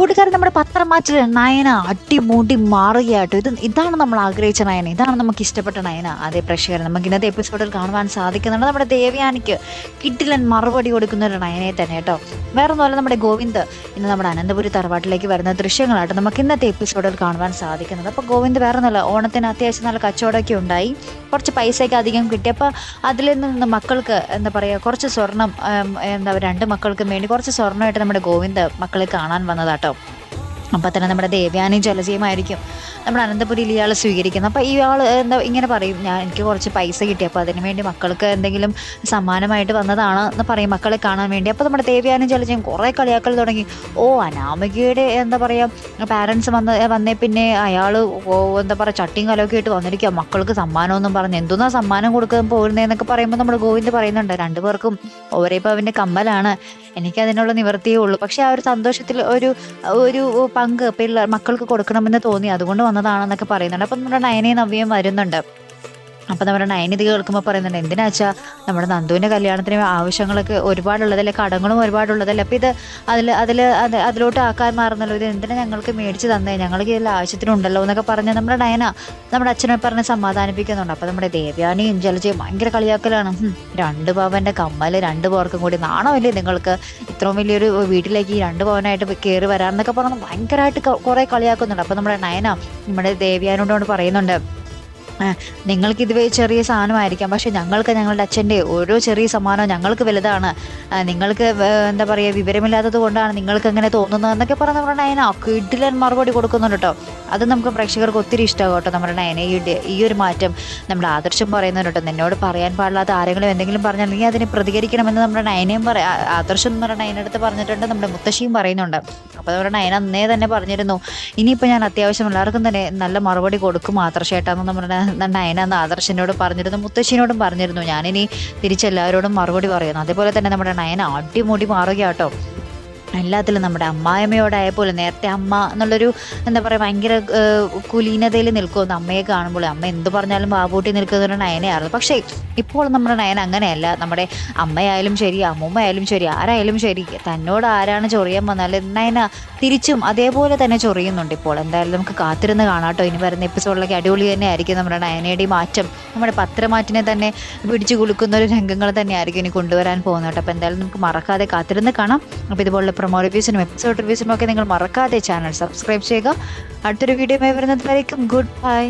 പുള്ളിക്കാരൻ നമ്മുടെ പത്രം മാറ്റിൽ നയന അടിമുടി മാറുകയാട്ടോ ഇത് ഇതാണ് നമ്മൾ ആഗ്രഹിച്ച നയന. ഇതാണ് നമുക്ക് ഇഷ്ടപ്പെട്ട നയന. അതേ പ്രേക്ഷകർ നമുക്ക് ഇന്നത്തെ എപ്പിസോഡിൽ കാണുവാൻ സാധിക്കുന്നുണ്ട് നമ്മുടെ ദേവയാനിക്ക് കിട്ടിലൻ മറുപടി കൊടുക്കുന്ന ഒരു നയനെ തന്നെ കേട്ടോ. വേറെ ഒന്നുമല്ല നമ്മുടെ ഗോവിന്ദ് ഇന്ന് നമ്മുടെ അനന്തപുരി തറവാട്ടിലേക്ക് വരുന്ന ദൃശ്യങ്ങളായിട്ട് നമുക്ക് ഇന്നത്തെ എപ്പിസോഡിൽ കാണുവാൻ സാധിക്കുന്നത് അപ്പോൾ ഗോവിന്ദ് വേറെ ഒന്നുമല്ല ഓണത്തിന് അത്യാവശ്യം നല്ല കച്ചവടമൊക്കെ ഉണ്ടായി. കുറച്ച് പൈസയൊക്കെ അധികം കിട്ടി. അപ്പോൾ അതിൽ നിന്ന് മക്കൾക്ക് എന്താ പറയുക കുറച്ച് സ്വർണം എന്താ രണ്ട് മക്കൾക്കും വേണ്ടി കുറച്ച് സ്വർണമായിട്ട് നമ്മുടെ ഗോവിന്ദ് മക്കളെ കാണാൻ വന്നതാട്ടോ. അപ്പോൾ തന്നെ നമ്മുടെ ദേവ്യാനി ജലജയുമായിരിക്കും. നമ്മുടെ അനന്തപുരിയിൽ ഇയാൾ സ്വീകരിക്കുന്നത്. അപ്പോൾ ഇയാൾ എന്താ ഇങ്ങനെ പറയും ഞാൻ എനിക്ക് കുറച്ച് പൈസ കിട്ടി അപ്പോൾ അതിന് വേണ്ടി മക്കൾക്ക് എന്തെങ്കിലും സമ്മാനമായിട്ട് വന്നതാണ് എന്ന് പറയും മക്കളെ കാണാൻ വേണ്ടി. അപ്പോൾ നമ്മുടെ ദേവ്യാനി ജലജയും കുറേ കളിയാക്കൽ തുടങ്ങി. ഓ അനാമികയുടെ എന്താ പറയുക പാരൻസ് വന്ന് വന്നേ പിന്നെ അയാൾ എന്താ പറയുക ചട്ടിയും കലമൊക്കെ ആയിട്ട് വന്നിരിക്കുക മക്കൾക്ക് സമ്മാനമൊന്നും പറഞ്ഞ് എന്തോന്നാ സമ്മാനം കൊടുക്കാൻ പോകുന്നതെന്നൊക്കെ പറയുമ്പോൾ നമ്മുടെ ഗോവിന്ദ് പറയുന്നുണ്ട് രണ്ടുപേർക്കും ഓരോ അവന്റെ കമ്മലാണ്. എനിക്ക് അതിനുള്ള നിവൃത്തിയേ ഉള്ളൂ. പക്ഷേ ആ ഒരു സന്തോഷത്തിൽ ഒരു ഒരു പങ്ക് പിള്ളേർ മക്കൾക്ക് കൊടുക്കണമെന്ന് തോന്നി. അതുകൊണ്ട് വന്നതാണെന്നൊക്കെ പറയുന്നുണ്ട്. അപ്പം നമ്മുടെ നയനയും നവ്യയും വരുന്നുണ്ട്. അപ്പം നമ്മുടെ നയനിധി കേൾക്കുമ്പോൾ പറയുന്നുണ്ട് എന്തിനാ വെച്ചാൽ നമ്മുടെ നന്ദുവിന്റെ കല്യാണത്തിന് ആവശ്യങ്ങളൊക്കെ ഒരുപാടുള്ളതല്ലേ? കടങ്ങളും ഒരുപാടുള്ളതല്ലേ? അപ്പം ഇത് അതിൽ അതിൽ അത് അതിലോട്ട് ആക്കാൻ മാറുന്നല്ലോ ഇത് എന്തിനാ ഞങ്ങൾക്ക് മേടിച്ച് തന്നേ? ഞങ്ങൾക്ക് ഇതിൽ ആവശ്യത്തിനുണ്ടല്ലോ എന്നൊക്കെ പറഞ്ഞ് നമ്മുടെ നയന നമ്മുടെ അച്ഛനെ പറഞ്ഞ് സമാധാനിപ്പിക്കുന്നുണ്ട്. അപ്പം നമ്മുടെ ദേവ്യാനിയും ജലജയും ഭയങ്കര കളിയാക്കലാണ്. രണ്ട് പവന്റെ കമ്മൽ രണ്ട് പേർക്കും കൂടി നാണമില്ലേ നിങ്ങൾക്ക്? ഇത്രയും വലിയൊരു വീട്ടിലേക്ക് ഈ രണ്ട് പവനായിട്ട് കയറി വരാമെന്നൊക്കെ പറഞ്ഞ് ഭയങ്കരമായിട്ട് കുറേ കളിയാക്കുന്നുണ്ട്. അപ്പം നമ്മുടെ നയന നമ്മുടെ ദേവ്യാനോട് പറയുന്നുണ്ട് നിങ്ങൾക്ക് ഇതുവരെ ചെറിയ സാധനമായിരിക്കാം. പക്ഷേ ഞങ്ങൾക്ക് ഞങ്ങളുടെ അച്ഛന്റെ ഓരോ ചെറിയ സമ്മാനവും ഞങ്ങൾക്ക് വലുതാണ്. നിങ്ങൾക്ക് എന്താ പറയുക വിവരമില്ലാത്തത് കൊണ്ടാണ് നിങ്ങൾക്ക് അങ്ങനെ തോന്നുന്നതെന്നൊക്കെ പറഞ്ഞ് നമ്മുടെ നയന കിഡിലൻ മറുപടി കൊടുക്കുന്നുണ്ട് കേട്ടോ. അത് നമുക്ക് പ്രേക്ഷകർക്ക് ഒത്തിരി ഇഷ്ടമാകും കേട്ടോ. നമ്മുടെ നയന ഈ ഈ ഒരു മാറ്റം നമ്മുടെ ആദർശം പറയുന്നുണ്ട് കേട്ടോ. എന്നോട് പറയാൻ പാടില്ലാത്ത ആരെങ്കിലും എന്തെങ്കിലും പറഞ്ഞാൽ നീ അതിനെ പ്രതികരിക്കണമെന്ന് നമ്മുടെ നയനയും പറയാം ആദർശം എന്ന് പറഞ്ഞ നയനടുത്ത് പറഞ്ഞിട്ടുണ്ട്. നമ്മുടെ മുത്തശ്ശിയും പറയുന്നുണ്ട്. അപ്പോൾ അതുകൊണ്ട് നയന അന്നേ തന്നെ പറഞ്ഞിരുന്നു ഇനിയിപ്പോൾ ഞാൻ അത്യാവശ്യം എല്ലാവർക്കും തന്നെ നല്ല മറുപടി കൊടുക്കും ആദർശേട്ടാന്ന് പറഞ്ഞ നയന അന്ന് ആദർശനോട് പറഞ്ഞിരുന്നു മുത്തശ്ശിനോടും പറഞ്ഞിരുന്നു. ഞാനിനി തിരിച്ചെല്ലാവരോടും മറുപടി പറയുന്നു. അതേപോലെ തന്നെ നമ്മുടെ നയന അടിമുടി മാറുകയാട്ടോ. എല്ലാത്തിലും നമ്മുടെ പോലെ നേരത്തെ അമ്മ എന്നുള്ളൊരു എന്താ പറയുക ഭയങ്കര കുലീനതയിൽ നിൽക്കുമെന്ന് അമ്മയെ കാണുമ്പോൾ അമ്മ എന്ത് പറഞ്ഞാലും ബാബൂട്ടി നിൽക്കുന്ന നയനയായിരുന്നു. പക്ഷേ ഇപ്പോൾ നമ്മുടെ നയന അങ്ങനെയല്ല. നമ്മുടെ അമ്മയായാലും ശരി അമ്മൂമ്മയായാലും ശരി ആരായാലും ശരി തന്നോട് ആരാണ് ചൊറിയാൻ വന്നാൽ നയന തിരിച്ചും അതേപോലെ തന്നെ ചൊറിയുന്നുണ്ട് ഇപ്പോൾ. എന്തായാലും നമുക്ക് കാത്തിരുന്ന് കാണാട്ടോ. ഇനി വരുന്ന എപ്പിസോഡിലൊക്കെ അടിപൊളി തന്നെ ആയിരിക്കും നമ്മുടെ നയനയുടെ മാറ്റം. നമ്മുടെ പത്രമാറ്റിനെ തന്നെ പിടിച്ചു കുലുക്കുന്ന ഒരു രംഗങ്ങൾ തന്നെ ആയിരിക്കും ഇനി കൊണ്ടുവരാൻ പോകുന്നത് അപ്പോൾ എന്തായാലും നമുക്ക് മറക്കാതെ കാത്തിരുന്ന് കാണാം. അപ്പോൾ ഇതുപോലുള്ള പ്രൊമോ റിവ്യൂസിനും എപ്പിസോഡ് റിവ്യൂസിനും ഒക്കെ നിങ്ങൾ മറക്കാതെ ചാനൽ സബ്സ്ക്രൈബ് ചെയ്യുക. അടുത്തൊരു വീഡിയോ വരുന്നത് ഗുഡ് ബൈ